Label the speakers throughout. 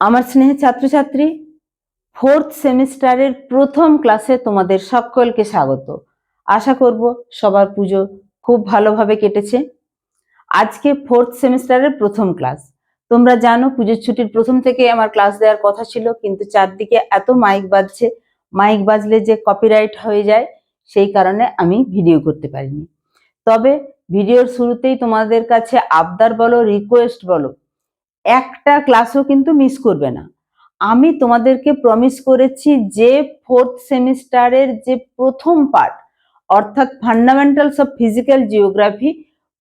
Speaker 1: আমার স্নেহের ছাত্রছাত্রী ফোর্থ সেমিস্টারের প্রথম ক্লাসে তোমাদের সকলকে স্বাগত। আশা করব সবার পুজো খুব ভালোভাবে কেটেছে। আজকে ফোর্থ সেমিস্টারের প্রথম ক্লাস। তোমরা জানো পুজোর ছুটির প্রথম থেকে আমার ক্লাস দেওয়ার কথা ছিল, কিন্তু চারদিকে এত মাইক বাজছে, মাইক বাজলে যে কপিরাইট হয়ে যায় সেই কারণে আমি ভিডিও করতে পারিনি। তবে ভিডিওর শুরুতেই তোমাদের কাছে আবদার বলো রিকোয়েস্ট বলো, একটা ক্লাসও কিন্তু মিস করবে না। আমি তোমাদেরকে প্রমিস করেছি যে ফোর্থ সেমিস্টারের যে প্রথম পার্ট অর্থাৎ ফান্ডামেন্টালস অফ ফিজিক্যাল জিওগ্রাফি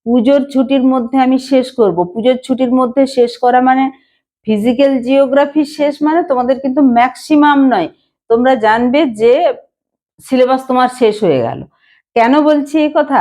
Speaker 1: পুজোর ছুটির মধ্যে আমি শেষ করব। পুজোর ছুটির মধ্যে শেষ করা মানে ফিজিক্যাল জিওগ্রাফি শেষ মানে তোমাদের কিন্তু ম্যাক্সিমাম নয়। তোমরা জানবে যে সিলেবাস তোমার শেষ হয়ে গেল। কেন বলছি এই কথা?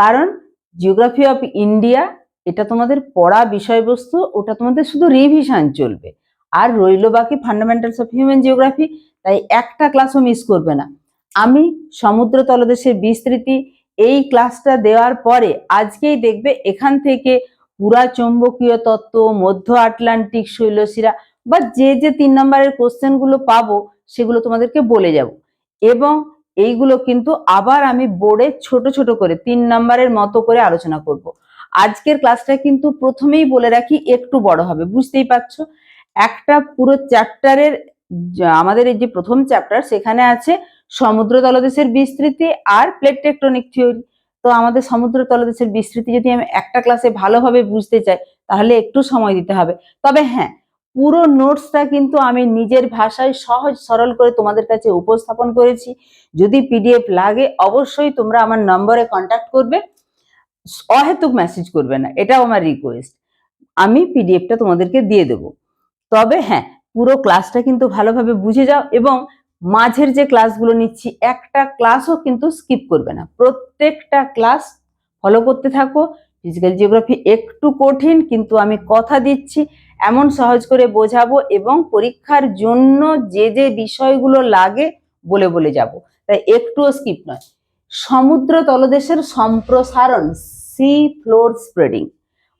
Speaker 1: কারণ জিওগ্রাফি অফ ইন্ডিয়া এটা তোমাদের পড়া বিষয়বস্তু, ওটা তোমাদের শুধু রিভিশন চলবে। আর রইল বাকি ফান্ডামেন্টালস অফ হিউম্যান জিওগ্রাফি তাই একটা ক্লাসও মিস করবে না। আমি সমুদ্র তলদেশের বিস্তৃতি, এই ক্লাসটা দেওয়ার পরে আজকেই দেখবে এখান থেকে পুরা চৌম্বকীয় তত্ত্ব, মধ্য আটলান্টিক, শৈলশিরা বা যে যে তিন নম্বরের কোশ্চেনগুলো পাবো, সেগুলো তোমাদেরকে বলে যাব। এবং এইগুলো কিন্তু আবার আমি বোর্ডে ছোট ছোট করে তিন নম্বরের মতো করে আলোচনা করব। আজকের ক্লাসটা কিন্তু প্রথমেই বলে রাখি, একটু বড় হবে, বুঝতেই পারছ? একটা পুরো চ্যাপ্টারের আমাদের এই যে প্রথম চ্যাপ্টার সেখানে আছে সমুদ্র তলদেশের বিস্তৃতি আর প্লেট টেকটনিক থিওরি তো আমাদের সমুদ্র তলদেশের বিস্তৃতি যদি আমি একটা ক্লাসে ভালোভাবে বুঝতে চাই, তাহলে একটু সময় দিতে হবে। তবে হ্যাঁ পুরো নোটসটা কিন্তু আমি নিজের ভাষায় সহজ সরল করে তোমাদের কাছে উপস্থাপন করেছি। যদি পিডিএফ লাগে, অবশ্যই তোমরা আমার নম্বরে কন্ট্যাক্ট করবে। অহেতুক মেসেজ করবে না, এটাও আমার রিকোয়েস্ট আমি পিডিএফটা তোমাদেরকে দিয়ে দেব। তবে হ্যাঁ পুরো ক্লাসটা কিন্তু ভালোভাবে বুঝে যাও এবং মাঝের যে ক্লাসগুলো নিচ্ছি, একটা ক্লাসও কিন্তু স্কিপ করবে না। প্রত্যেকটা ক্লাস ফলো করতে থাকো। ফিজিক্যাল জিওগ্রাফি একটু কঠিন, কিন্তু আমি কথা দিচ্ছি। এমন সহজ করে বোঝাবো এবং পরীক্ষার জন্য যে যে বিষয়গুলো লাগে বলে বলে যাব। তাই একটুও স্কিপ নয়। সমুদ্র তলদেশের সম্প্রসারণ সি ফ্লোর স্প্রেডিং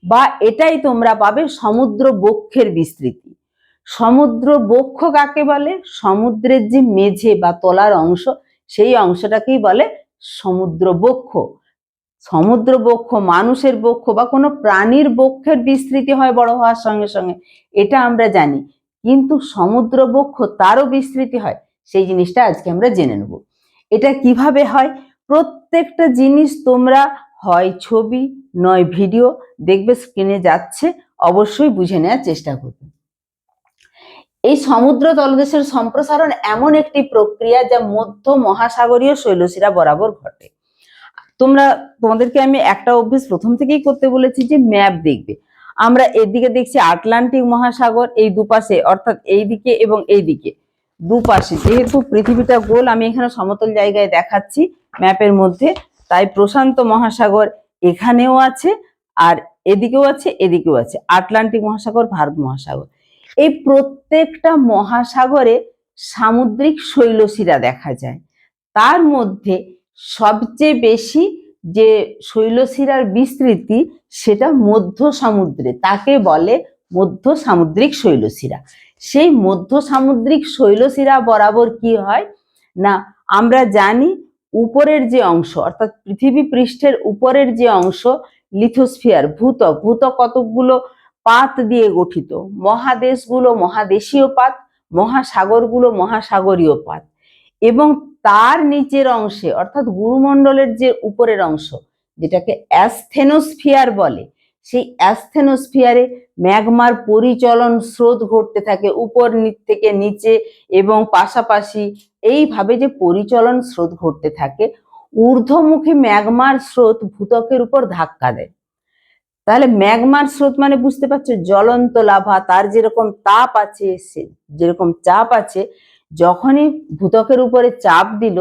Speaker 1: বা এটাই তোমরা পাবে সমুদ্র বক্ষের বিস্তৃতি। সমুদ্র বক্ষ কাকে বলে? সমুদ্রের যে মেঝে বা তলার অংশ, সেই অংশটাকেই বলে সমুদ্র বক্ষ। সমুদ্র বক্ষ মানুষের বক্ষ বা কোনো প্রাণীর বক্ষের বিস্তৃতি হয় বড় হওয়ার সঙ্গে সঙ্গে, এটা আমরা জানি। কিন্তু সমুদ্র বক্ষ তারও বিস্তৃতি হয়, সেই জিনিসটা আজকে আমরা জেনে নেব। এটা কীভাবে হয়? প্রত্যেকটা জিনিস তোমরা হয় ছবি, নয় ভিডিও, দেখবে স্ক্রিনে যাচ্ছে, অবশ্যই বুঝে নেওয়ার চেষ্টা করবে। এই সমুদ্র তলদেশের সম্প্রসারণ এমন একটি প্রক্রিয়া যা মধ্য মহাসাগরীয় শৈলশিরা বরাবর ঘটে। তোমরা, তোমাদেরকে আমি একটা অভ্যেস প্রথম থেকেই করতে বলেছি যে ম্যাপ দেখবে। আমরা এদিকে দেখছি আটলান্টিক মহাসাগর, এই দুপাশে, অর্থাৎ এই দিকে এবং এই দিকে দুপাশে, যেহেতু পৃথিবীটা গোল, আমি এখানে সমতল জায়গায় দেখাচ্ছি ম্যাপের মধ্যে। তাই প্রশান্ত মহাসাগর এখানেও আছে আর এদিকেও আছে এদিকেও আছে। আটলান্টিক মহাসাগর, ভারত মহাসাগর। এই প্রত্যেকটা মহাসাগরে সামুদ্রিক শৈলশিরা দেখা যায়। তার মধ্যে সবচেয়ে বেশি যে শৈলশিরার বিস্তৃতি সেটা মধ্য সমুদ্রে, তাকে বলে মধ্য সামুদ্রিক শৈলশিরা। সেই মধ্য সামুদ্রিক শৈলশিরা বরাবর কি হয়? না, আমরা জানি উপরের যে অংশ, অর্থাৎ পৃথিবী পৃষ্ঠের উপরের যে অংশ, লিথোস্ফিয়ার ভূতক ভূতক কতকগুলো পাত দিয়ে গঠিত। মহাদেশগুলো মহাদেশীয় পাত, মহাসাগরগুলো মহাসাগরীয় পাত। এবং তার নিচের অংশে, অর্থাৎ গুরুমণ্ডলের যে উপরের অংশ, যেটাকে অ্যাস্থেনোস্ফিয়ার বলে, সেই অ্যাস্থেনোস্ফিয়ারে ম্যাগমার পরিচলন স্রোত ঘটতে থাকে উপর থেকে নিচে এবং পাশাপাশি এইভাবে যে পরিচলন স্রোত ঘটতে থাকে, ঊর্ধ্বমুখী ম্যাগমার স্রোত ভূতকের উপর ধাক্কা দেয়। তাহলে ম্যাগমার স্রোত মানে বুঝতে পারছ, জ্বলন্ত লাভা, তার যেরকম তাপ আছে যেরকম চাপ আছে যখনই ভূতকের উপরে চাপ দিল,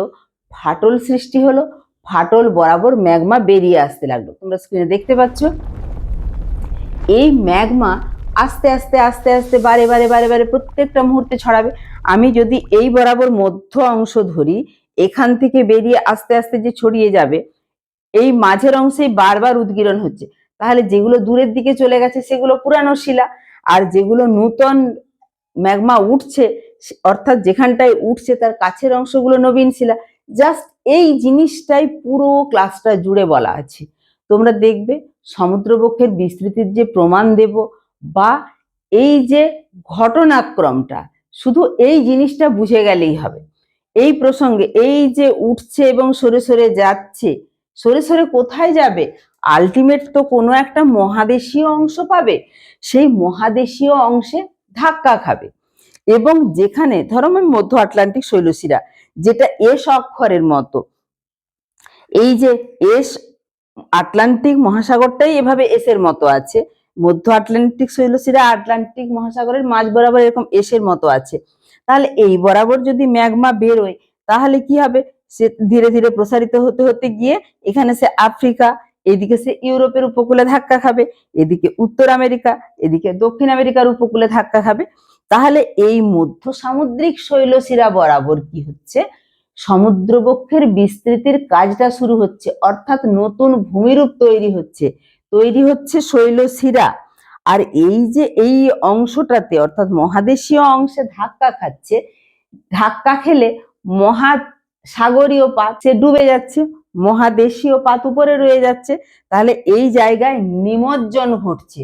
Speaker 1: ফাটল সৃষ্টি হলো, ফাটল বরাবর ম্যাগমা বেরিয়ে আসতে লাগল। তোমরা স্ক্রিনে দেখতে পাচ্ছ? এই ম্যাগমা আস্তে আস্তে আস্তে আস্তে, বারে বারে বারে বারে প্রত্যেকটা মুহূর্তে ছড়াবে। আমি যদি এই বরাবর মধ্য অংশ ধরি, এখান থেকে বেরিয়ে আস্তে আস্তে যে ছড়িয়ে যাবে, এই মাঝের অংশেই বারবার উদ্গীরণ হচ্ছে। তাহলে যেগুলো দূরের দিকে চলে গেছে, সেগুলো পুরানো শিলা। আর যেগুলো নূতন ম্যাগমা উঠছে অর্থাৎ যেখানটায় উঠছে তার কাছের অংশগুলো নবীন শিলা। জাস্ট এই জিনিসটাই পুরো ক্লাসটা জুড়ে বলা আছে। তোমরা দেখবে সমুদ্রবক্ষের বিস্তৃতির যে প্রমাণ দেব বা এই যে ঘটনাক্রমটা, শুধু এই জিনিসটা বুঝে গেলেই হবে। এই প্রসঙ্গে এই যে উঠছে এবং সরে সরে যাচ্ছে, সরে সরে কোথায় যাবে? আলটিমেট তো কোনো একটা মহাদেশীয় অংশ পাবে। সেই মহাদেশীয় অংশে ধাক্কা খাবে। এবং যেখানে, ধরো আমি মধ্য আটলান্টিক শৈলশিরা, যেটা এস অক্ষরের মতো। এই যে এস আটলান্টিক মহাসাগরটাই এভাবে এস এর মতো আছে, মধ্য আটলান্টিক শৈলশিরা আটলান্টিক মহাসাগরের মাঝ বরাবর এরকম এস এর মতো আছে। তাহলে এই বরাবর যদি ম্যাগমা বেরোয়, তাহলে কি হবে? সে ধীরে ধীরে প্রসারিত হতে হতে গিয়ে এখানে সে আফ্রিকা, এদিকে সে ইউরোপের উপকূলে ধাক্কা খাবে, এদিকে উত্তর আমেরিকা, এদিকে দক্ষিণ আমেরিকার উপকূলে ধাক্কা খাবে। তাহলে এই মধ্য সামুদ্রিক শৈলশিরা বরাবর কি হচ্ছে? সমুদ্রবক্ষের বিস্তৃতির কাজটা শুরু হচ্ছে, অর্থাৎ নতুন ভূমিরূপ তৈরি হচ্ছে। তৈরি হচ্ছে শৈলশিরা আর এই যে এই অংশটাতে, অর্থাৎ মহাদেশীয় অংশে ধাক্কা খাচ্ছে, ধাক্কা খেলে মহাসাগরীয় পাত সে ডুবে যাচ্ছে, মহাদেশীয় পাত উপরে রয়ে যাচ্ছে। তাহলে এই জায়গায় নিমজ্জন ঘটছে,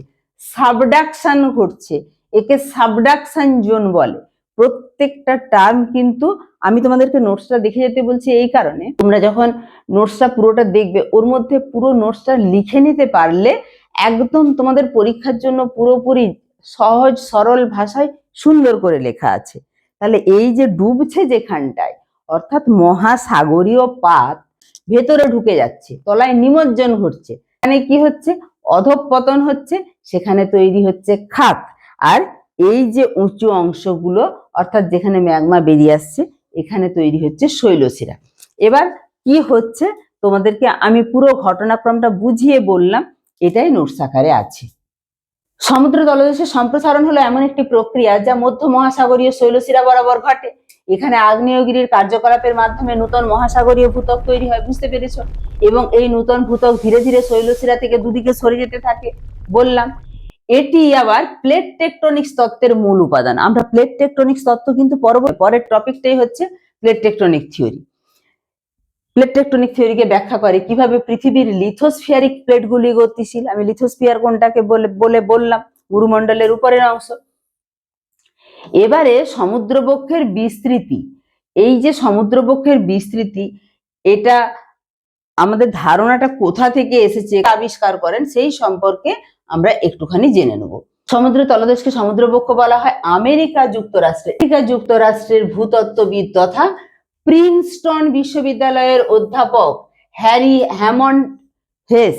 Speaker 1: সাবডাকশন ঘটছে। একে সাবডাকশন জোন বলে। প্রত্যেকটা টার্ম কিন্তু আমি তোমাদেরকে নোটসটা দেখে যেতে বলছি এই কারণে। তোমরা যখন নোটসটা পুরোটা দেখবে, ওর মধ্যে পুরো নোটসটা লিখে নিতে পারলে একদম তোমাদের পরীক্ষার জন্য পুরোপুরি সহজ, সরল ভাষায় সুন্দর করে লেখা আছে। তাহলে এই যে ডুবছে যেখানটায়, অর্থাৎ মহাসাগরীয় পাত ভেতরে ঢুকে যাচ্ছে, তলায় নিমজ্জন ঘটছে। এখানে কি হচ্ছে? অধঃপতন হচ্ছে, সেখানে তৈরি হচ্ছে খাত। আর এই যে উঁচু অংশগুলো, অর্থাৎ যেখানে ম্যাগমা বেরিয়ে আসছে, এখানে তৈরি হচ্ছে শৈলশিরা। এবার কি হচ্ছে? তোমাদেরকে আমি পুরো ঘটনাক্রমটা বুঝিয়ে বললাম, এটাই নোটস আকারে আছে। সমুদ্র তলদেশে সম্প্রসারণ হলো এমন একটি প্রক্রিয়া যা মধ্য মহাসাগরীয় শৈলশিরা বরাবর ঘটে। এখানে আগ্নেয়গিরির কার্যকলাপের মাধ্যমে নতুন মহাসাগরীয় ভূতক তৈরি হয়, বুঝতে পেরেছ? এবং এই নতুন ভূতক ধীরে ধীরে শৈলশিরা থেকে দুদিকে সরে যেতে থাকে, বললাম। এটি আবার প্লেট টেকটনিক্স তত্ত্বের মূল উপাদান। আমরা প্লেট টেকটনিক্স তত্ত্ব কিন্তু পরবর্তী পরের টপিকটাই হচ্ছে plate tectonic theory plate tectonic থিওরিকে ব্যাখ্যা করে কীভাবে পৃথিবীর লিথোস্ফিয়ারিক প্লেটগুলি গতিশীল। আমি লিথোস্ফিয়ার কোনটাকে বলে বলে বললাম, গুরুমণ্ডলের উপরের অংশ। এবারে সমুদ্রবক্ষের বিস্তৃতি। এই যে সমুদ্রবক্ষের বিস্তৃতি, এটা আমাদের ধারণাটা কোথা থেকে এসেছে আবিষ্কার করেন, সেই সম্পর্কে আমরা একটুখানি জেনে নেব। সমুদ্র তলদেশকে সমুদ্রবক্ষ বলা হয়। আমেরিকা যুক্তরাষ্ট্রে। আমেরিকা যুক্তরাষ্ট্রের ভূতত্ত্ববিদ তথা প্রিন্সটন বিশ্ববিদ্যালয়ের অধ্যাপক হ্যারি হ্যামন্ড হেস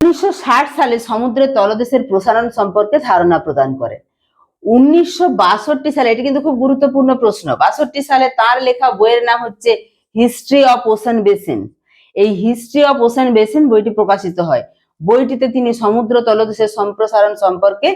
Speaker 1: উনিশশো ষাট সালে সমুদ্রের তলদেশের প্রসারণ সম্পর্কে ধারণা প্রদান করে। উনিশশো বাষট্টি সালে, এটি কিন্তু খুব গুরুত্বপূর্ণ প্রশ্ন, বাষট্টি সালে তার লেখা বইয়ের নাম হচ্ছে হিস্ট্রি অফ ওশান বেসিন। এই হিস্ট্রি অফ ওশান বেসিন বইটি প্রকাশিত হয় বইটিতে তিনি সমুদ্র তলদেশের সম্প্রসারণ সম্পর্কে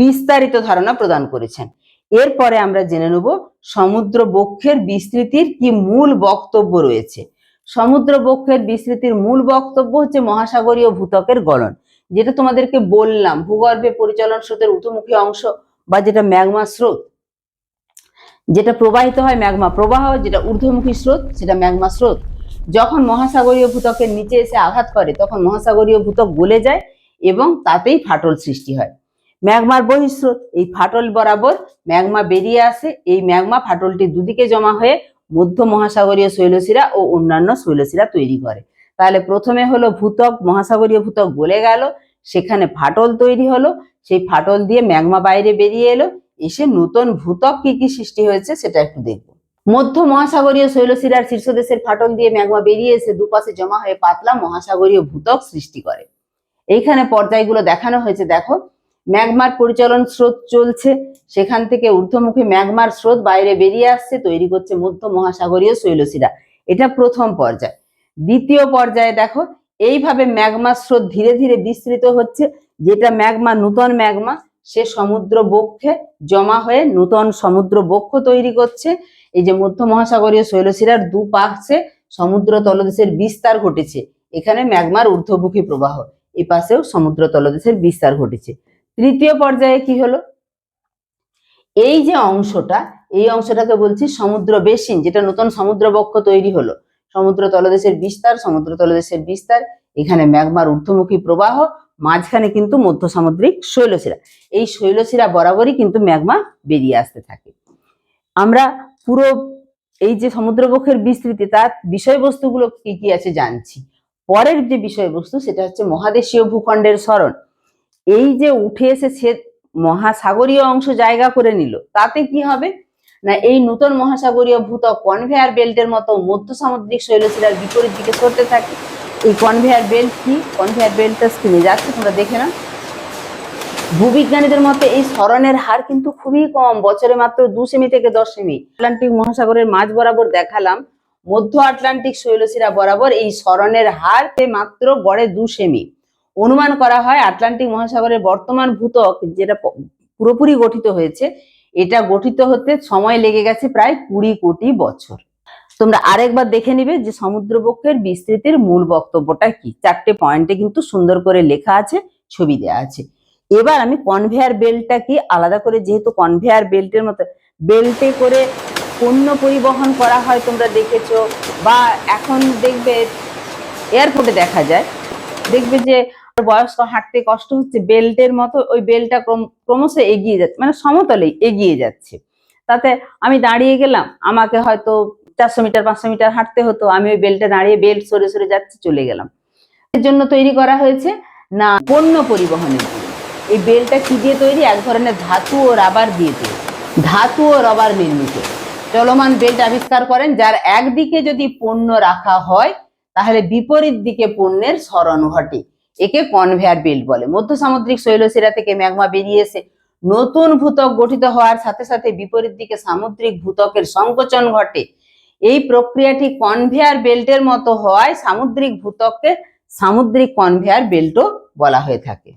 Speaker 1: বিস্তারিত ধারণা প্রদান করেছেন। এরপরে আমরা জেনে নেব সমুদ্র বক্ষের বিস্তৃতির কি মূল বক্তব্য রয়েছে। সমুদ্র বক্ষের বিস্তৃতির মূল বক্তব্য হচ্ছে মহাসাগরীয় ভূতকের গলন, যেটা তোমাদেরকে বললাম ভূগর্ভে পরিচালন স্রোতের ঊর্ধ্বমুখী অংশ বা যেটা ম্যাগমা স্রোত, যেটা প্রবাহিত হয় ম্যাগমা প্রবাহ, যেটা ঊর্ধ্বমুখী স্রোত, সেটা ম্যাগমা স্রোত। যখন মহাসাগরীয় ভূতকের নিচে এসে আঘাত করে, তখন মহাসাগরীয় ভূতক গলে যায় এবং তাতেই ফাটল সৃষ্টি হয়। ম্যাগমার বহিঃস্রোত, এই ফাটল বরাবর ম্যাগমা বেরিয়ে আসে। এই ম্যাগমা ফাটলটি দুদিকে জমা হয়ে মধ্য মহাসাগরীয় শৈলশিরা ও অন্যান্য শৈলশিরা তৈরি করে। তাহলে প্রথমে হলো ভূতক মহাসাগরীয় ভূতক গলে গেল, সেখানে ফাটল তৈরি হলো, সেই ফাটল দিয়ে ম্যাগমা বাইরে বেরিয়ে এলো, এসে নতুন ভূতক কি কি সৃষ্টি হয়েছে সেটা একটু দেখব। মধ্য মহাসাগরীয় শৈলশিরার শীর্ষদেশের ফাটল দিয়ে ম্যাগমা বেরিয়ে এসে দুপাশে জমা হয়ে পাতলা মহাসাগরীয় ভূতক সৃষ্টি করে। এইখানে পর্যায়গুলো দেখানো হয়েছে, দেখো। ম্যাগমার পরিচালন স্রোত চলছে, সেখান থেকে ঊর্ধ্বমুখী ম্যাগমার স্রোত বাইরে বেরিয়ে আসছে, তৈরি করছে মধ্য মহাসাগরীয় শৈলশিরা এটা প্রথম পর্যায়। দ্বিতীয় পর্যায়ে দেখো, এইভাবে ম্যাগমা স্রোত ধীরে ধীরে বিস্তৃত হচ্ছে, যেটা ম্যাগমা নূতন ম্যাগমা, সে সমুদ্র বক্ষে জমা হয়ে নূতন সমুদ্র বক্ষ তৈরি করছে এই যে মধ্য মহাসাগরীয় শৈলশিরার দুপাশে সমুদ্র তলদেশের বিস্তার ঘটেছে, এখানে ম্যাগমার ঊর্ধ্বমুখী প্রবাহ, এ পাশেও সমুদ্র তলদেশের বিস্তার ঘটেছে। তৃতীয় পর্যায়ে কি হলো? এই যে অংশটা, এই অংশটাকে বলছি সমুদ্র বেসিন, যেটা নতুন সমুদ্র বক্ষ তৈরি হলো। সমুদ্র তলদেশের বিস্তার, সমুদ্র তলদেশের বিস্তার, এখানে ম্যাগমার ঊর্ধ্বমুখী প্রবাহ, মাঝখানে কিন্তু মধ্য সামুদ্রিক শৈলশিরা এই শৈলশিরা বরাবরই কিন্তু ম্যাগমা বেরিয়ে আসতে থাকে। আমরা পুরো এই যে সমুদ্রবক্ষের বিস্তৃতি, তার বিষয়বস্তুগুলো কি কি আছে জানছি। পরের যে বিষয়বস্তু, সেটা হচ্ছে মহাদেশীয় ভূখণ্ডের স্মরণ। এই যে উঠে এসে সে মহাসাগরীয় অংশ জায়গা করে নিল, তাতে কি হবে? না, এই নতুন মহাসাগরীয় ভূত কনভেয়ার বেল্টের মতো মধ্য সামুদ্রিক শৈলশিরার বিপরীত দিকে সরতে থাকে। এই কনভেয়ার বেল্ট কি? কনভেয়ার বেল্টটা স্ক্রিনে যাচ্ছে, তোমরা দেখে না ভূবিজ্ঞানীদের মতে এই স্মরণের হার কিন্তু খুবই কম। বছরে মাত্র দু সেমি থেকে দশ সেমি। আটলান্টিক মহাসাগরের মাঝ বরাবর দেখালাম, মধ্য আটলান্টিক শৈলশিরা বরাবর এই স্মরণের হার মাত্র গড়ে দু সেমি। অনুমান করা হয় আটলান্টিক মহাসাগরের বর্তমান ভূতক যেটা পুরোপুরি গঠিত হয়েছে, এটা গঠিত হতে সময় লেগে গেছে প্রায় কুড়ি কোটি বছর। তোমরা আরেকবার দেখে নিবে যে সমুদ্রবক্ষের বিস্তৃতির মূল বক্তব্যটা কি। চারটে পয়েন্টে কিন্তু সুন্দর করে লেখা আছে, ছবি দেওয়া আছে। এবার আমি কনভেয়ার বেল্টটা কি আলাদা করে যেহেতু কনভেয়ার বেল্টের মতো বেল্টে করে পণ্য পরিবহন করা হয় তোমরা দেখেছ, বা এখন দেখবে এয়ারপোর্টে দেখা যায়, দেখবে যে বয়স্ক হাঁটতে কষ্ট হচ্ছে বেল্টের মতো ওই বেল্টটা ক্রমশ এগিয়ে যাচ্ছে মানে সমতলেই এগিয়ে যাচ্ছে। তাতে আমি দাঁড়িয়ে গেলাম, আমাকে হয়তো চারশো মিটার, পাঁচশো মিটার হাঁটতে হতো, আমি ওই বেল্টে দাঁড়িয়ে বেল্ট সরে সরে যাচ্ছে, চলে গেলাম। এর জন্য তৈরি করা হয়েছে না পণ্য পরিবহনের জন্য। এই বেল্টটা কি দিয়ে তৈরি? এক ধরনের ধাতু ও রাবার দিয়ে তৈরি। ধাতু ও রবার নির্মিত। চলমান বেল্ট আবিষ্কার করেন, যার একদিকে যদি পণ্য রাখা হয়, তাহলে বিপরীত দিকে পণ্যের স্মরণ ঘটে। একে কনভেয়ার বেল্ট বলে। মধ্য সামুদ্রিক শৈলশিরা থেকে ম্যাগমা বেরিয়ে এসে নতুন ভূতক গঠিত হওয়ার সাথে সাথে বিপরীত দিকে সামুদ্রিক ভূতকের সংকোচন ঘটে। এই প্রক্রিয়াটি কনভেয়ার বেল্টের মতো হওয়ায় সামুদ্রিক ভূতককে সামুদ্রিক কনভেয়ার বেল্টও বলা হয়ে থাকে।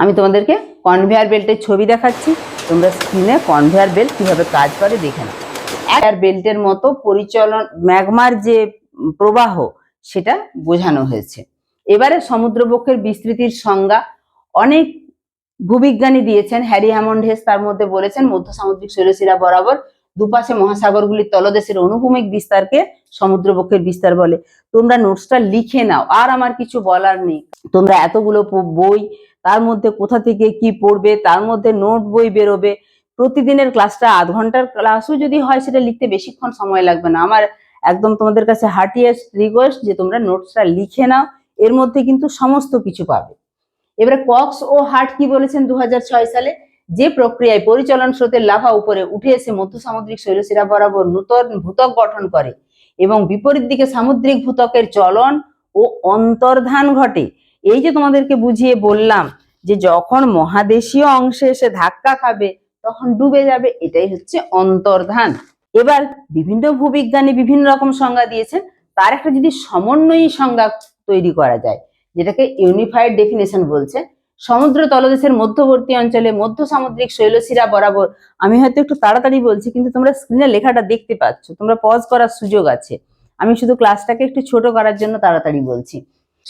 Speaker 1: আমি তোমাদেরকে কনভেয়ার বেল্টের ছবি দেখাচ্ছি। তোমরা স্ক্রিনে কনভেয়ার বেল্ট কীভাবে কাজ করে দেখে নাও। কনভেয়ার বেল্টের মতো পরিচালন ম্যাগমার যে প্রবাহ, সেটা বোঝানো হয়েছে। এবারে সমুদ্রবক্ষের বিস্তৃতির সংজ্ঞা। অনেক ভূবিজ্ঞানী দিয়েছেন, হ্যারি হ্যামন্ড হেস তার মধ্যে বলেছেন, মধ্য সামুদ্রিক শৈলশিরা বরাবর দুপাশে মহাসাগরগুলির তলদেশের অনুভূমিক বিস্তারকে সমুদ্রবক্ষের বিস্তার বলে। তোমরা নোটসটা লিখে নাও, আর আমার কিছু বলার নেই। তোমরা এতগুলো বই তার মধ্যে কোথা থেকে কি পড়বে, তার মধ্যে নোট বই বেরোবে। প্রতিদিনের ক্লাসটা আধ ঘণ্টার ক্লাসও যদি হয় সেটা লিখতে বেশিক্ষণ সময় লাগবে না। আমার একদম তোমাদের কাছে হার্টিয়েস্ট রিকোয়েস্ট যে তোমরা নোটসটা লিখে নাও, এর মধ্যে কিন্তু সমস্ত কিছু পাবে। এবারে কক্স ও হার্ট কি বলেছেন দু হাজার ছয় সালে? যে প্রক্রিয়ায় পরিচলন স্রোতের লাভা উপরে উঠে এসে মধ্য সামুদ্রিক শৈলশিরা বরাবর নূতন ভূতক গঠন করে এবং বিপরীত দিকে সামুদ্রিক ভূতকের চলন ও অন্তর্ধান ঘটে। এই যে তোমাদেরকে বুঝিয়ে বললাম যে যখন মহাদেশীয় অংশে এসে ধাক্কা খাবে, তখন ডুবে যাবে, এটাই হচ্ছে অন্তর্ধান। এবার বিভিন্ন ভূবিজ্ঞানী বিভিন্ন রকম সংজ্ঞা দিয়েছেন, তার একটা যদি সমন্বয়ী সংজ্ঞা তৈরি করা যায়, যেটাকে ইউনিফাইড ডেফিনেশন বলছে, সমুদ্র তলদেশের মধ্যবর্তী অঞ্চলে মধ্য সামুদ্রিক শৈলশিরা বরাবর, আমি হয়তো একটু তাড়াতাড়ি বলছি, কিন্তু তোমরা স্ক্রিনে লেখাটা দেখতে পাচ্ছ, তোমরা পজ করার সুযোগ আছে। আমি শুধু ক্লাসটাকে একটু ছোট করার জন্য তাড়াতাড়ি বলছি।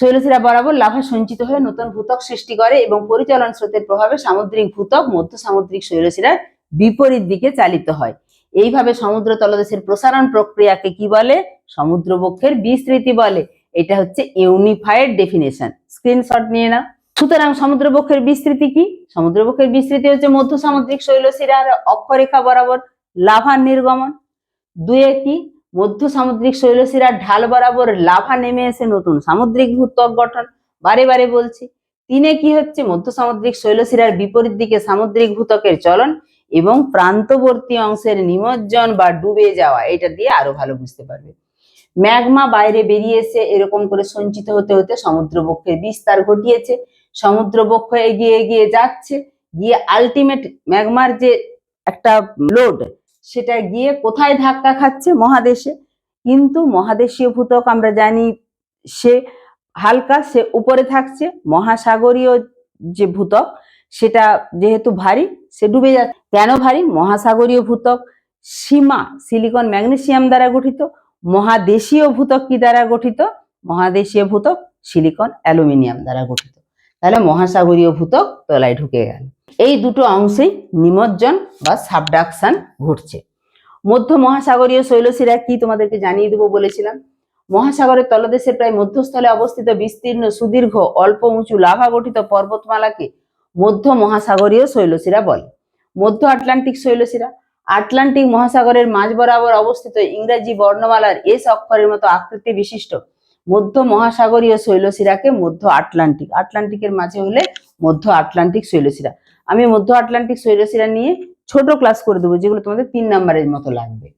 Speaker 1: শৈলশিরা বরাবর লাভা সঞ্চিত হয়ে নতুন ভূতক সৃষ্টি করে এবং পরিচালন স্রোতের প্রভাবে সামুদ্রিক ভূতক মধ্য সামুদ্রিক শৈলশিরার বিপরীত দিকে চালিত হয়। এইভাবে সমুদ্র তলদেশের প্রসারণ প্রক্রিয়াকে কি বলে? সমুদ্রবক্ষের বিস্তৃতি বলে। এটা হচ্ছে ইউনিফাইড ডেফিনেশন। স্ক্রিনশট নিয়ে নাও। সুতরাং সমুদ্রবক্ষের বিস্তৃতি কি? সমুদ্রবক্ষের বিস্তৃতি হচ্ছে মধ্য সামুদ্রিক শৈলশিরার অক্ষরেখা বরাবর লাভা নির্গমন। দুয়ে কি? মধ্য সামুদ্রিক শৈলশিরার ঢাল বরাবর লাভা নেমে এসে নতুন সামুদ্রিক ভূত্বক গঠন। বারে বারে বলছি, তিনে কি হচ্ছে? মধ্য সামুদ্রিক শৈলশিরার বিপরীত দিকে সামুদ্রিক ভূতকের চলন এবং প্রান্তবর্তী অংশের নিমজ্জন বা ডুবে যাওয়া, এটা দিয়ে আরও ভালো বুঝতে পারবে। ম্যাগমা বাইরে বেরিয়ে এসে এরকম করে সঞ্চিত হতে হতে সমুদ্রবক্ষের বিস্তার ঘটিয়েছে। সমুদ্রবক্ষ এগিয়ে এগিয়ে যাচ্ছে। গিয়ে আলটিমেট ম্যাগমার যে একটা লোড সেটা গিয়ে কোথায় ধাক্কা খাচ্ছে মহাদেশে। কিন্তু মহাদেশীয় ভূতক আমরা জানি সে হালকা, সে উপরে থাকছে, মহাসাগরীয় যে ভূতক, সেটা যেহেতু ভারী, সে ডুবে যাচ্ছে। কেন ভারী? মহাসাগরীয় ভূতক, সীমা, সিলিকন ম্যাগনেসিয়াম দ্বারা গঠিত। মহাদেশীয় ভূতক কি দ্বারা গঠিত? মহাদেশীয় ভূতক, সিলিকন অ্যালুমিনিয়াম দ্বারা গঠিত। তাহলে মহাসাগরীয় ভূতক তলায় ঢুকে গেল। এই দুটো অংশে নিমজ্জন বা সাবডাকশন ঘটছে। মধ্য মহাসাগরীয় শৈলশিরা কি তোমাদেরকে জানিয়ে দেবো বলেছিলাম? মহাসাগরের তলদেশের প্রায় মধ্যস্থলে অবস্থিত বিস্তীর্ণ, সুদীর্ঘ, অল্প উঁচু লাভা গঠিত পর্বতমালাকে মধ্য মহাসাগরীয় শৈলশিরা বলে। মধ্য আটলান্টিক শৈলশিরা আটলান্টিক মহাসাগরের মাঝ বরাবর অবস্থিত ইংরেজি বর্ণমালার এস অক্ষরের মতো আকৃতি বিশিষ্ট মধ্য মহাসাগরীয় শৈলশিরাকে মধ্য আটলান্টিক। আটলান্টিকের মাঝে হলে মধ্য আটলান্টিক শৈলশিরা আমি মধ্য আটলান্টিক শৈলশিরা নিয়ে ছোট ক্লাস করে দেবো, যেগুলো তোমাদের তিন নাম্বারের মতো লাগবে।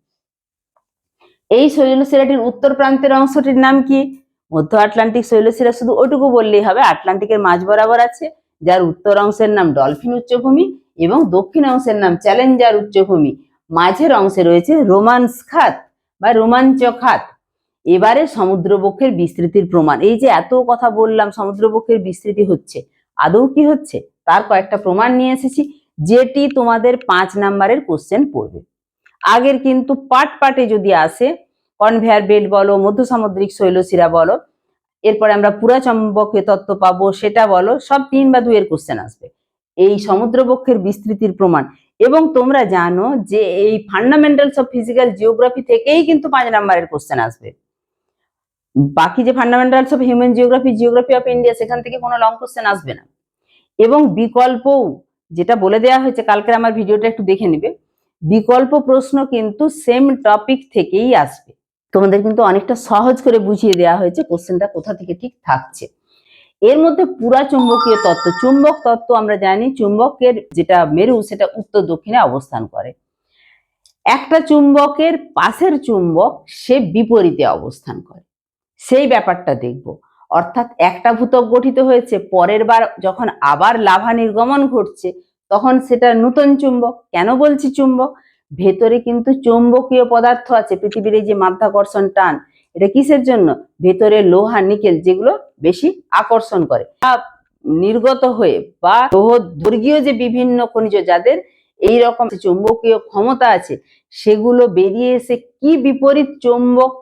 Speaker 1: এই শৈলশিরাটির উত্তর প্রান্তের অংশটির নাম কি? মধ্য আটলান্টিক শৈলশিরা শুধু ওটুকু বললেই হবে, আটলান্টিকের মাঝ বরাবর আছে, যার উত্তর অংশের নাম ডলফিন উচ্চভূমি এবং দক্ষিণ অংশের নাম চ্যালেঞ্জার উচ্চভূমি। মাঝের অংশে রয়েছে রোমান্স খাত বা রোমাঞ্চ খাত এবারে সমুদ্রবক্ষের বিস্তৃতির প্রমাণ। এই যে এত কথা বললাম, সমুদ্রবক্ষের বিস্তৃতি হচ্ছে, আদৌ কি হচ্ছে? তার কয়েকটা প্রমাণ নিয়ে এসেছি, যেটি তোমাদের পাঁচ নাম্বারের কোশ্চেন পড়বে। আগের কিন্তু পাট পাটে যদি আসে কনভেয়ার বেল্ট বলো মধ্য সামুদ্রিক শৈলশিরা বলো, এরপরে আমরা পুরা চম্বকীয় তত্ত্ব পাবো, সেটা বলো, সব তিন বা দুইয়ের কোশ্চেন আসবে। এই সমুদ্রবক্ষের বিস্তৃতির প্রমাণ। এবং তোমরা জানো যে এই ফান্ডামেন্টালস অফ ফিজিক্যাল জিওগ্রাফি থেকেই কিন্তু পাঁচ নাম্বারের কোশ্চেন আসবে। বাকি যে fundamentals of human geography geography of India সেখান থেকে কোনো লং কোশ্চেন আসবে না। এবং বিকল্পও, যেটা বলে দেওয়া হয়েছে, কালকের আমার ভিডিওটা একটু দেখে নিবে, বিকল্প প্রশ্ন কিন্তু সেম টপিক থেকেই আসবে। তোমাদের কিন্তু অনেকটা সহজ করে বুঝিয়ে দেওয়া হয়েছে কোশ্চেনটা কোথা থেকে ঠিক থাকছে। এর মধ্যে পুরা চুম্বকীয় তত্ত্ব, চুম্বক তত্ত্ব আমরা জানি, চুম্বকের যেটা মেরু, সেটা উত্তর দক্ষিণে অবস্থান করে। একটা চুম্বকের পাশের চুম্বক সে বিপরীতে অবস্থান করে। সেই ব্যাপারটা দেখব। অর্থাৎ একটা ভূতক গঠিত হয়েছে, পরের বার যখন আবার লাভা নির্গমন ঘটছে, তখন সেটা নতুন চুম্বক। কেন বলছি চুম্বক? ভেতরে কিন্তু চৌম্বকীয় পদার্থ আছে, পৃথিবীর এই যে মাধ্যাকর্ষণ টান, এটা কিসের জন্য? ভেতরে লোহা, নিকেল যেগুলো বেশি আকর্ষণ করে। নির্গত হয়ে বা লোহ বর্গীয় যে বিভিন্ন খনিজ যাদের এই রকম চৌম্বকীয় ক্ষমতা আছে, সেগুলো বেরিয়ে এসে কি বিপরীত চৌম্বক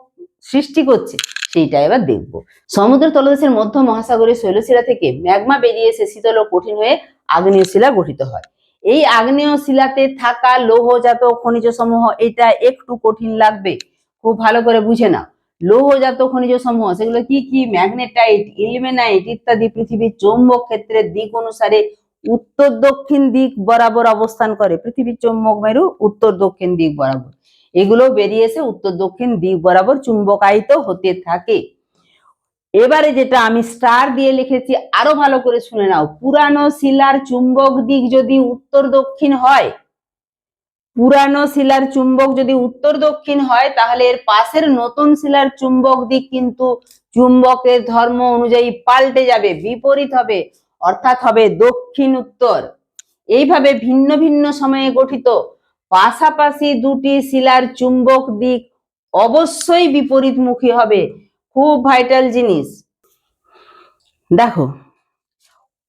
Speaker 1: সৃষ্টি করছে, সেইটা এবার দেখব। সমুদ্র তলদেশের মধ্য মহাসাগরের শৈলশিরা থেকে ম্যাগমা বেরিয়ে এসে শীতল ও কঠিন হয়ে আগ্নেয় শিলা গঠিত হয়। এই আগ্নেয় শিলাতে থাকা লৌহজাত খনিজ সমূহ এটা একটু কঠিন লাগবে, খুব ভালো করে বুঝে নাও। লৌহজাত খনিজ সমূহ সেগুলো কি কি? ম্যাগনেটাইট, ইলমেনাইট ইত্যাদি পৃথিবীর চৌম্বক ক্ষেত্রের দিক অনুসারে উত্তর দক্ষিণ দিক বরাবর অবস্থান করে। পৃথিবীর চৌম্বক মেরু উত্তর দক্ষিণ দিক বরাবর। এগুলো বেরিয়ে এসে উত্তর, দক্ষিণ, দিক বরাবর চুম্বকায়িত হতে থাকে। এবারে যেটা আমি স্টার দিয়ে লিখেছি, আরও ভালো করে শুনে নাও। পুরানো শিলার চুম্বক দিক যদি উত্তর, দক্ষিণ হয়, পুরানো শিলার চুম্বক যদি উত্তর, দক্ষিণ হয়, তাহলে এর পাশের নতুন শিলার চুম্বক দিক কিন্তু চুম্বকের ধর্ম অনুযায়ী পাল্টে যাবে, বিপরীত হবে, অর্থাৎ হবে দক্ষিণ উত্তর। এইভাবে ভিন্ন ভিন্ন সময়ে গঠিত পাশাপাশি দুটি শিলার চুম্বক দিক অবশ্যই বিপরীতমুখী হবে। খুব ভাইটাল জিনিস। দেখো,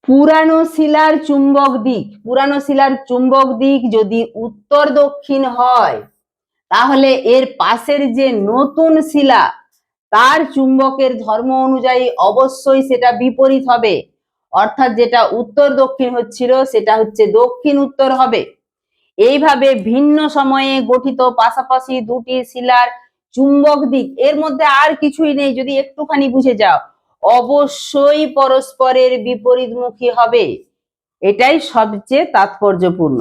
Speaker 1: পুরানো শিলার চুম্বক দিক, পুরানো শিলার চুম্বক দিক যদি উত্তর দক্ষিণ হয়, তাহলে এর পাশের যে নতুন শিলা, তার চুম্বকের ধর্ম অনুযায়ী অবশ্যই সেটা বিপরীত হবে। অর্থাৎ যেটা উত্তর দক্ষিণ হচ্ছিল, সেটা হচ্ছে দক্ষিণ উত্তর হবে। এইভাবে ভিন্ন সময়ে গঠিত পাশাপাশি দুটি শিলার চুম্বক দিক, এর মধ্যে আর কিছুই নেই। যদি একটুখানি বুঝে যাও, অবশ্যই পরস্পরের বিপরীতমুখী হবে। এটাই সবচেয়ে তাৎপর্যপূর্ণ।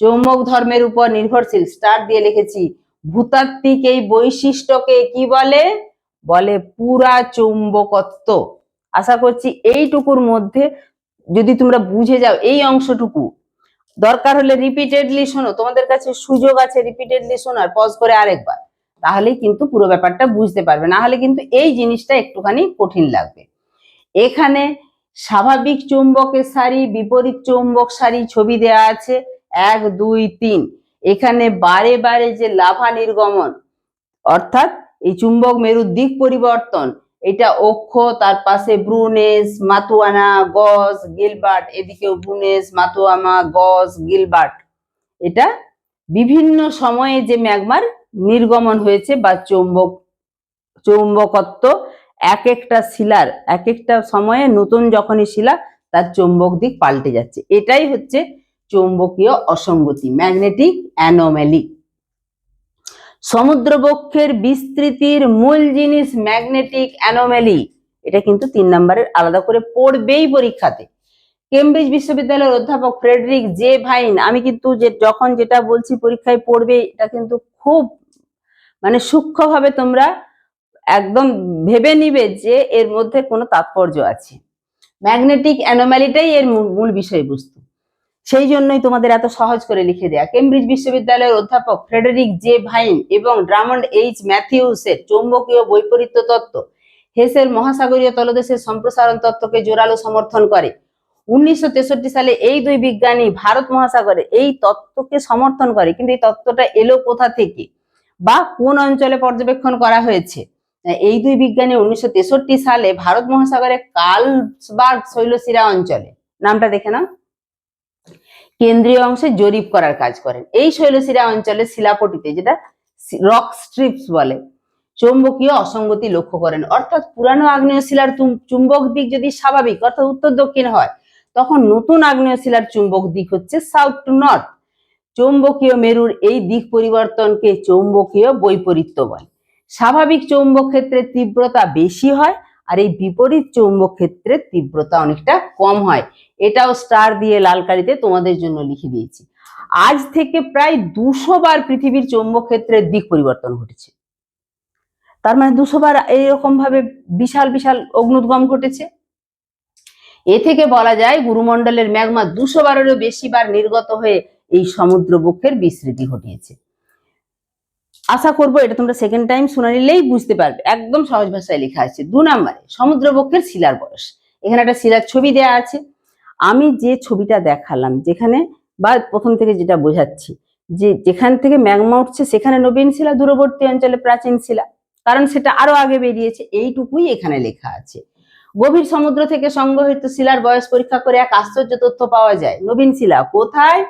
Speaker 1: চৌম্বক ধর্মের উপর নির্ভরশীল। স্টার দিয়ে লিখেছি, ভূতাত্ত্বিক এই বৈশিষ্ট্যকে কি বলে? বলে পুরা চৌম্বকত্ব। আশা করছি এইটুকুর মধ্যে যদি তোমরা বুঝে যাও এই অংশটুকু দরকার হলে রিপিটেডলি শোনো, তোমাদের কাছে সুযোগ আছে রিপিটেডলি শোনার পজ করে আরেকবার। তাহলেই কিন্তু পুরো ব্যাপারটা বুঝতে পারবে। না হলে কিন্তু এই জিনিসটা একটুখানি কঠিন লাগবে। এখানে স্বাভাবিক চুম্বকের সারি, বিপরীত চুম্বক সারি ছবি দেয়া আছে। এক, দুই, তিন। এখানে বারে বারে যে লাভা নির্গমন, অর্থাৎ এই চুম্বক মেরুর দিক পরিবর্তন এটা অক্ষ, তার পাশে ব্রুনেস, মাতুয়ানা, গজ, গিলবার্ট, এদিকেও ব্রুনেস, মাতুয়ামা, গজ, গিলবার্ট। এটা বিভিন্ন সময়ে যে ম্যাগমার নির্গমন হয়েছে বা চৌম্বক, চৌম্বকত্ব এক একটা শিলার এক একটা সময়ে নতুন যখনই শিলা, তার চৌম্বক দিক পাল্টে যাচ্ছে। এটাই হচ্ছে চৌম্বকীয় অসঙ্গতি, ম্যাগনেটিক অ্যানোম্যালি সমুদ্রবক্ষের বিস্তৃতির মূল জিনিস ম্যাগনেটিক অ্যানোম্যালি এটা কিন্তু তিন নম্বরের আলাদা করে পড়বেই পরীক্ষাতে। কেমব্রিজ বিশ্ববিদ্যালয়ের অধ্যাপক ফ্রেডরিক জে ভাইন, আমি কিন্তু যে যখন যেটা বলছি পরীক্ষায় পড়বে, এটা কিন্তু খুব মানে সূক্ষ্মভাবে তোমরা একদম ভেবে নিবে যে এর মধ্যে কোনো তাৎপর্য আছে। ম্যাগনেটিক অ্যানোম্যালিটাই এর মূল বিষয়বস্তু। সেই জন্যই তোমাদের এত সহজ করে লিখে দেয়া। কেমব্রিজ বিশ্ববিদ্যালয়ের অধ্যাপক ফ্রেডেরিক জে ভাইন এবং ড্রামন্ড এইচ ম্যাথিউসের চৌম্বকীয় বৈপরীত্য তত্ত্ব হেসের মহাসাগরীয় তলদেশের সম্প্রসারণ তত্ত্বকে জোরালো সমর্থন করে। উনিশশো তেষট্টি সালে এই দুই বিজ্ঞানী ভারত মহাসাগরে এই তত্ত্বকে সমর্থন করে। কিন্তু এই তত্ত্বটা এলো কোথা থেকে? বা কোন অঞ্চলে পর্যবেক্ষণ করা হয়েছে? এই দুই বিজ্ঞানী উনিশশো তেষট্টি সালে ভারত মহাসাগরে কার্লসবার্গ শৈলশিরা অঞ্চলে। নামটা দেখে না কেন্দ্রীয় অংশে জরিপ করার কাজ করেন। এই শৈলশিরা অঞ্চলে শিলাপটিতে যেটা রক স্ট্রিপস বলে, চৌম্বকীয় অসঙ্গতি লক্ষ্য করেন। অর্থাৎ পুরানো আগ্নেয় শিলার চুম্বক দিক যদি স্বাভাবিক, অর্থাৎ উত্তর দক্ষিণ হয়, তখন নতুন আগ্নেয় শিলার চুম্বক দিক হচ্ছে সাউথ টু নর্থ চৌম্বকীয় মেরুর এই দিক পরিবর্তনকে চৌম্বকীয় বৈপরীত্য বলে। স্বাভাবিক চৌম্বক ক্ষেত্রে তীব্রতা বেশি হয় আর এই বিপরীত চৌম্বক ক্ষেত্রের তীব্রতা অনেকটা কম হয়। এটাও স্টার দিয়ে লাল কালিতে তোমাদের জন্য লিখে দিয়েছি। আজ থেকে প্রায় দুশো বার পৃথিবীর চৌম্বক ক্ষেত্রের দিক পরিবর্তন ঘটেছে। তার মানে দুশো বার এইরকম ভাবে বিশাল বিশাল অগ্নুদ্গম ঘটেছে। এ থেকে বলা যায় গুরুমণ্ডলের ম্যাগমা দুশো বারেরও বেশি বার নির্গত হয়ে এই সমুদ্র বক্ষের বিস্তৃতি ঘটিয়েছে। আশা করব এটা তোমরা সেকেন্ড টাইম শুনে নিলেই বুঝতে পারবে। একদম সহজ ভাষায় লেখা আছে। দু নম্বরে সমুদ্র বক্ষের শিলার বয়স। এখানে একটা শিলার ছবি দেয়া আছে। আমি যে ছবিটা দেখালাম, যেখানে বা প্রথম থেকে যেটা বোঝাচ্ছি, যে যেখান থেকে ম্যাগমা উঠছে, সেখানে নবীন শিলা দূরবর্তী অঞ্চলে প্রাচীন শিলা। কারণ সেটা আরও আগে বেরিয়েছে, এইটুকুই এখানে লেখা আছে। গভীর সমুদ্র থেকে সংগ্রহিত শিলার বয়স পরীক্ষা করে এক আশ্চর্য তথ্য পাওয়া যায়। নবীন শিলা কোথায়?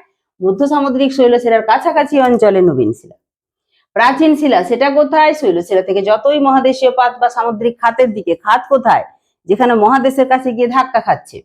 Speaker 1: মধ্য সামুদ্রিক শৈলশিলার কাছাকাছি অঞ্চলে নবীন শিলা। প্রাচীন শিলা, সেটা কোথায়? শৈলশিলা থেকে যতই মহাদেশীয় পাত বা সামুদ্রিক খাতের দিকে, খাত কোথায়? যেখানে মহাদেশের কাছে গিয়ে ধাক্কা খাচ্ছে।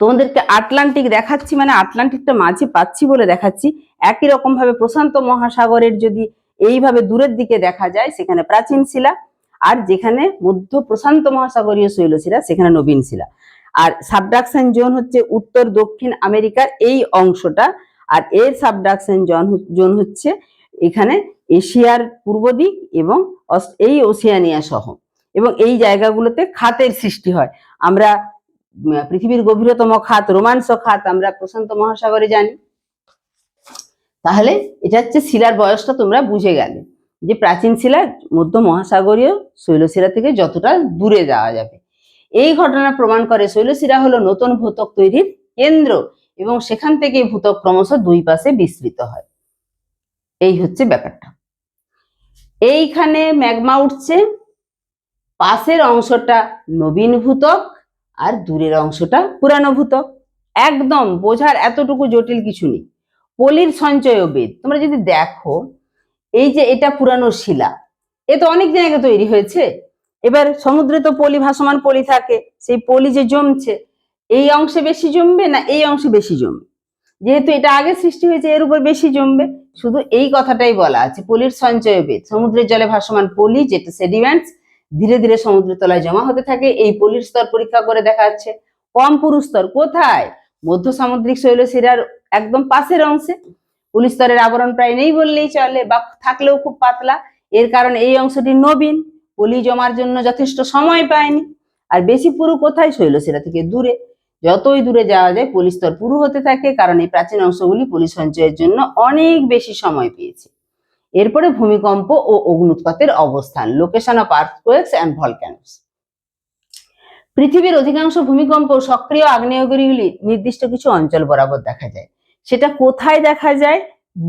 Speaker 1: তোমাদেরকে আটলান্টিক দেখাচ্ছি মানে আটলান্টিকটা মাঝে পাচ্ছি বলে দেখাচ্ছি। একই রকম ভাবে প্রশান্ত মহাসাগরের যদি এইভাবে দূরের দিকে দেখা যায়, সেখানে প্রাচীন শিলা। আর যেখানে মধ্য প্রশান্ত মহাসাগরীয় শৈলশিলা সেখানে নবীন শিলা। আর সাবডাকশন জোন হচ্ছে উত্তর দক্ষিণ আমেরিকার এই অংশটা। আর এর সাবডাকশন জোন হচ্ছে এখানে এশিয়ার পূর্ব দিক এবং এই ওসিয়ানিয়া সহ। এবং এই জায়গাগুলোতে খাতের সৃষ্টি হয়। আমরা পৃথিবীর গভীরতম খাত, রোমাঞ্চ খাত আমরা প্রশান্ত মহাসাগরে জানি। তাহলে এটা হচ্ছে শিলার বয়সটা তোমরা বুঝে গেলে। যে প্রাচীন শিলা মধ্য মহাসাগরীয় শৈলশিরা থেকে যতটা দূরে যাওয়া যাবে। এই ঘটনা প্রমাণ করে শৈলশিরা হলো নতুন ভূতক তৈরির কেন্দ্র এবং সেখান থেকে ভূতক ক্রমশ দুই পাশে বিস্তৃত হয়। এই হচ্ছে ব্যাপারটা। এইখানে ম্যাগমা উঠছে, পাশের অংশটা নবীন ভূতক আর দূরের অংশটা পুরানো ভূতক। একদম, বোঝার এতটুকু জটিল কিছু নেই। পলির সঞ্চয় বেদ, তোমরা যদি দেখো, এই যে এটা পুরানো শিলা, এ তো অনেক জায়গায় তৈরি হয়েছে। এবার সমুদ্রে তো পলি, ভাসমান পলি থাকে, সেই পলি যে জমছে, এই অংশে বেশি জমবে না এই অংশে বেশি জমবে? যেহেতু এটা আগে সৃষ্টি হয়েছে, এর উপর বেশি জমবে শুধু এই কথাটাই বলা আছে, পলির সঞ্চয় বেদ, সমুদ্রের জলে ভাসমান পলি যেটা সেডিমেন্টস ধীরে ধীরে সমুদ্রের তলায় জমা হতে থাকে, এই পলির স্তর পরীক্ষা করে দেখা যাচ্ছে। কম পুরু স্তর কোথায়? মধ্য সামুদ্রিক শৈলশিরার একদম পাশের অংশে। পুলিশ স্তরের আবরণ প্রায় নেই বললেই চলে, বা থাকলেও খুব পাতলা। এর কারণ এই অংশটি নবীন, পলি জমার জন্য যথেষ্ট সময় পায়নি। আর বেশি পুরু কোথায়? শৈলশিরা থেকে দূরে। যতই দূরে যাওয়া যায় পলি স্তর পুরু হতে থাকে, কারণ এই প্রাচীন অংশগুলি পলি সঞ্চয়ের জন্য অনেক বেশি সময় পেয়েছে। এরপরে ভূমিকম্প ও অগ্নুৎপাতের অবস্থান location of earthquakes and volcanoes পৃথিবীর অধিকাংশ ভূমিকম্প সক্রিয় আগ্নেয়গিরিগুলি নির্দিষ্ট কিছু অঞ্চল বরাবর দেখা যায়। সেটা কোথায় দেখা যায়?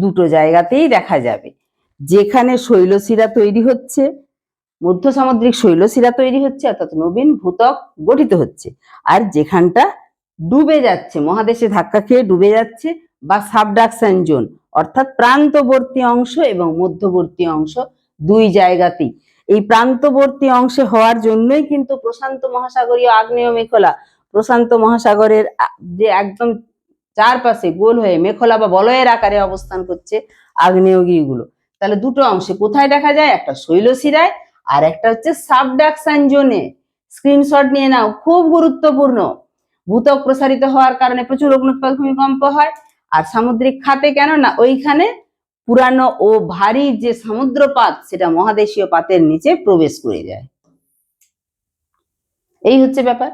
Speaker 1: দুটো জায়গাতেই দেখা যাবে। যেখানে শৈলশিরা তৈরি হচ্ছে মধ্য সামুদ্রিক শৈলশিরা তৈরি হচ্ছে, অর্থাৎ নবীন ভূতক গঠিত হচ্ছে। আর যেখানটা ডুবে যাচ্ছে, মহাদেশে ধাক্কা খেয়ে ডুবে যাচ্ছে, বা সাবডাকশন জোন অর্থাৎ প্রান্তবর্তী অংশ এবং মধ্যবর্তী অংশ দুই জায়গাতেই। এই প্রান্তবর্তী অংশে হওয়ার জন্যই কিন্তু প্রশান্ত মহাসাগরীয় আগ্নেয় মেখলা, প্রশান্ত মহাসাগরের যে একদম চারপাশে গোল হয়ে মেখলা বা বলয়ের আকারে অবস্থান করছে আগ্নেয়গিরিগুলো। তাহলে দুটো অংশে কোথায় দেখা যায়? একটা শৈলশিরায় আর একটা হচ্ছে সাবডাকশন জোনে স্ক্রিনশট নিয়ে নাও, খুব গুরুত্বপূর্ণ। ভূতক প্রসারিত হওয়ার কারণে প্রচুর অগ্নুৎপাত ভূমিকম্প হয়। আর সামুদ্রিক খাতে কেন না, ওইখানে পুরানো ও ভারী যে সমুদ্রপাত, সেটা মহাদেশীয় পাতের নিচে প্রবেশ করে যায়। এই হচ্ছে ব্যাপার।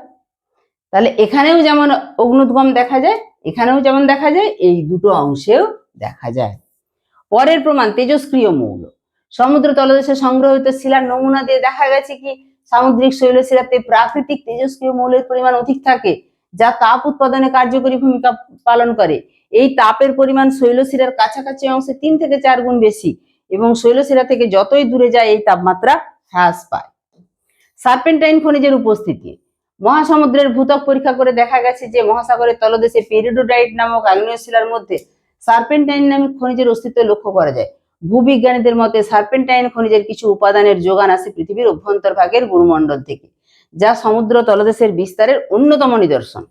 Speaker 1: তাহলে এখানেও যেমন অগ্নুদ্গম দেখা যায়, এখানেও যেমন দেখা যায়, এই দুটো অংশেও দেখা যায়। পরের প্রমাণ, তেজস্ক্রিয় মৌল। সমুদ্র তলদেশে সংগ্রহিত শিলার নমুনা দিয়ে দেখা গেছে কি, সামুদ্রিক শৈলশিলাতে প্রাকৃতিক তেজস্ক্রিয় মৌলের পরিমাণ অধিক থাকে, যা তাপ উৎপাদনে কার্যকরী ভূমিকা পালন করে। এই তাপের পরিমাণ শৈলশিরার কাছাকাছি অংশে তিন থেকে চার গুণ বেশি এবং শৈলশিরা থেকে যতই দূরে যায়, এই তাপমাত্রা হ্রাস পায়। সার্পেন্টাইন খনিজের উপস্থিতি। মহাসমুদ্রের ভূতক পরীক্ষা করে দেখা গেছে যে, মহাসাগরের তলদেশে পেরিডোডাইট নামক আগ্নেয় শিলার মধ্যে সার্পেন্টাইন নামক খনিজের অস্তিত্ব লক্ষ্য করা যায়। ভূবিজ্ঞানীদের মতে সার্পেন্টাইন খনিজের কিছু উপাদানের যোগান আসে পৃথিবীর অভ্যন্তরভাগের গুরুমণ্ডল থেকে, যা সমুদ্র তলদেশের বিস্তারের অন্যতম নিদর্শন।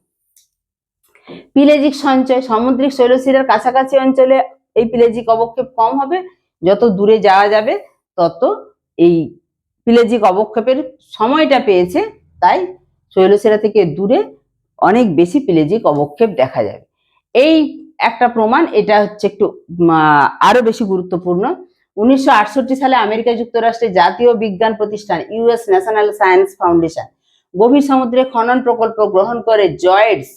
Speaker 1: পিলেজিক সঞ্চয়, সামুদ্রিক শৈলশিরার কাছাকাছি অঞ্চলে এই পিলেজিক অবক্ষেপ কম হবে, যত দূরে যাওয়া যাবে তত এই পিলেজিক অবক্ষেপের সময়টা পেয়েছে, তাই শৈলশিরা থেকে দূরে অনেক বেশি পিলেজিক অবক্ষেপ দেখা যাবে। এই একটা প্রমাণ, এটা হচ্ছে একটু আরও বেশি গুরুত্বপূর্ণ। উনিশশো আটষট্টি সালে আমেরিকা যুক্তরাষ্ট্রের জাতীয় বিজ্ঞান প্রতিষ্ঠান, ইউএস ন্যাশনাল সায়েন্স ফাউন্ডেশন, গভীর সমুদ্রে খনন প্রকল্প গ্রহণ করে জয়েডস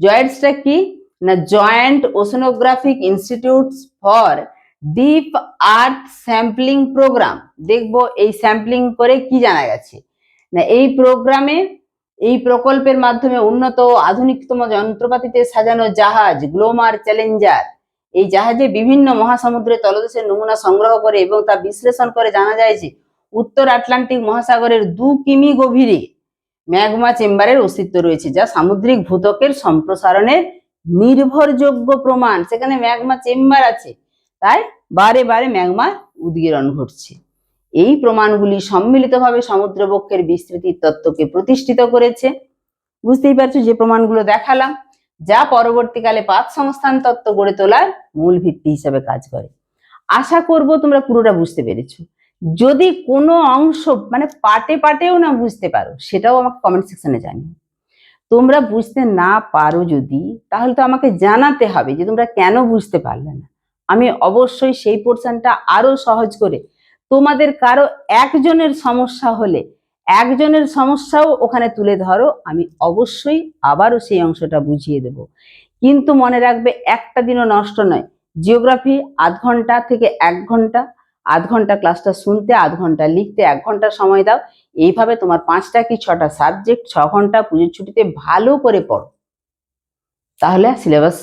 Speaker 1: জয়েডসটা কি? না, joint oceanographic institute for deep earth sampling program. দেখব এই স্যাম্পলিং করে কি জানা গেছে? না, এই প্রোগ্রামে এই প্রকল্পের মাধ্যমে উন্নত আধুনিকতম যন্ত্রপাতিতে সাজানো জাহাজ, গ্লোমার চ্যালেঞ্জার। এই জাহাজে বিভিন্ন মহাসমুদ্রের তলদেশের নমুনা সংগ্রহ করে এবং তা বিশ্লেষণ করে জানা যায় যে, উত্তর আটলান্টিক মহাসাগরের দু কিমি গভীরে ম্যাগমা চেম্বারের অস্তিত্ব রয়েছে, যা সামুদ্রিক ভূতকের সম্প্রসারণের নির্ভরযোগ্য প্রমাণ। সেখানে ম্যাগমা চেম্বার আছে। তাই বারে বারে ম্যাগমা উদ্গীরণ ঘটছে। এই প্রমাণগুলি সম্মিলিতভাবে সমুদ্রবক্ষের বিস্তৃতির তত্ত্বকে প্রতিষ্ঠিত করেছে। বুঝতেই পারছ যে প্রমাণগুলো দেখালাম, যা পরবর্তীকালে পাত সংস্থান তত্ত্ব গড়ে তোলার মূল ভিত্তি হিসাবে কাজ করে। আশা করব তোমরা পুরোটা বুঝতে পেরেছ। যদি কোনো অংশ মানে পাটে পাটেও না বুঝতে পারো, সেটাও আমাকে কমেন্ট সেকশনে জানিও। তোমরা বুঝতে না পারো যদি, তাহলে তো আমাকে জানাতে হবে যে তোমরা কেন বুঝতে পারলে না। আমি অবশ্যই সেই পোর্শনটা আরও সহজ করে তোমাদের কারও একজনের সমস্যা হলে একজনের সমস্যাও ওখানে তুলে ধরো, আমি অবশ্যই আবারও সেই অংশটা বুঝিয়ে দেব। কিন্তু মনে রাখবে, একটা দিনও নষ্ট নয়। জিওগ্রাফি আধ ঘণ্টা থেকে এক ঘণ্টা, আধ ঘণ্টা ক্লাসটা শুনতে, আধ ঘণ্টা লিখতে এক ঘণ্টা সময় দাও। এইভাবে তোমার পাঁচটা কি ছটা সাবজেক্ট, ছ ঘণ্টা পুজোর ছুটিতে ভালো করে পড়ো। তাহলে সিলেবাস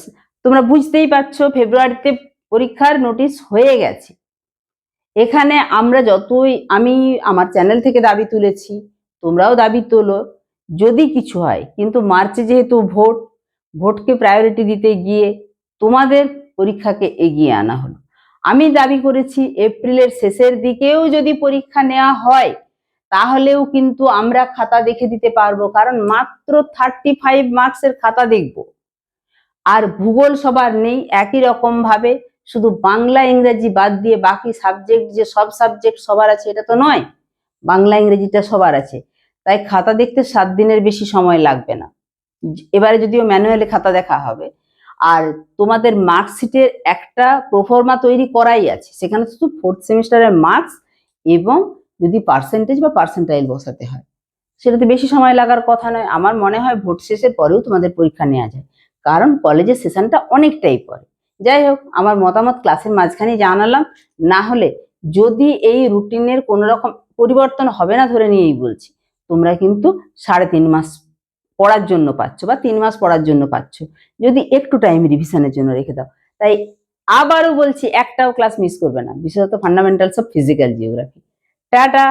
Speaker 1: তোমরা বুঝতেই পারছ, ফেব্রুয়ারিতে পরীক্ষার নোটিশ হয়ে গেছে। এখানে আমরা যতই, আমি আমার চ্যানেল থেকে দাবি তুলেছি, তোমরাও দাবি তোলো, যদি কিছু হয়, কিন্তু মার্চে যেহেতু ভোট, ভোটকে প্রায়োরিটি দিতে গিয়ে তোমাদের পরীক্ষাকে এগিয়ে আনা হলো। আমি দাবি করেছি এপ্রিলের শেষের দিকেও যদি পরীক্ষা নেওয়া হয়, তাহলেও কিন্তু আমরা খাতা দেখে দিতে পারব, কারণ মাত্র থার্টি ফাইভ মার্কসের খাতা দেখব। আর ভূগোল সবার নেই, একই রকম ভাবে শুধু বাংলা, ইংরেজি বাদ দিয়ে বাকি সাবজেক্ট যে সব সাবজেক্ট সবার আছে, এটা তো নয়। বাংলা, ইংরেজিটা সবার আছে। তাই খাতা দেখতে সাত দিনের বেশি সময় লাগবে না। এবারে যদিও ম্যানুয়ালি খাতা দেখা হবে। আর তোমাদের মার্কশিটের একটা প্রফর্মা তৈরি করাই আছে। সেখানে শুধু ফোর্থ সেমিস্টারের মার্কস এবং যদি পার্সেন্টেজ বা পার্সেন্টাইল বসাতে হয়। সেটাতে বেশি সময় লাগার কথা নয়। আমার মনে হয় ভোট শেষের পরেও তোমাদের পরীক্ষা নেওয়া যায়। কারণ কলেজের সেশনটা অনেকটাই পরে। যাই হোক, আমার মতামত ক্লাসের মাঝখানে জানালাম। না হলে যদি এই রুটিনের কোনো রকম পরিবর্তন হবে না ধরে নিয়েই বলছি। তোমরা কিন্তু সাড়ে তিন মাস পড়ার জন্য পাচ্ছ বা তিন মাস পড়ার জন্য পাচ্ছ। যদি একটু টাইম রিভিশনের জন্য রেখে দাও। তাই আবারও বলছি, একটাও ক্লাস মিস করবে না। বিশেষত ফান্ডামেন্টালস অফ ফিজিক্যাল জিওগ্রাফি টাটা!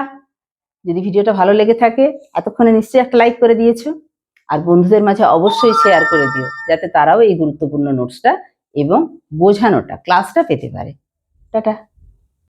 Speaker 1: যদি ভিডিওটা ভালো লেগে থাকে, এতক্ষণে নিশ্চয়ই একটা লাইক করে দিয়েছ। আর বন্ধুদের মাঝে অবশ্যই শেয়ার করে দিও, যাতে তারাও এই গুরুত্বপূর্ণ নোটসটা এবং বোঝানোটা ক্লাসটা পেতে পারে। টাটা।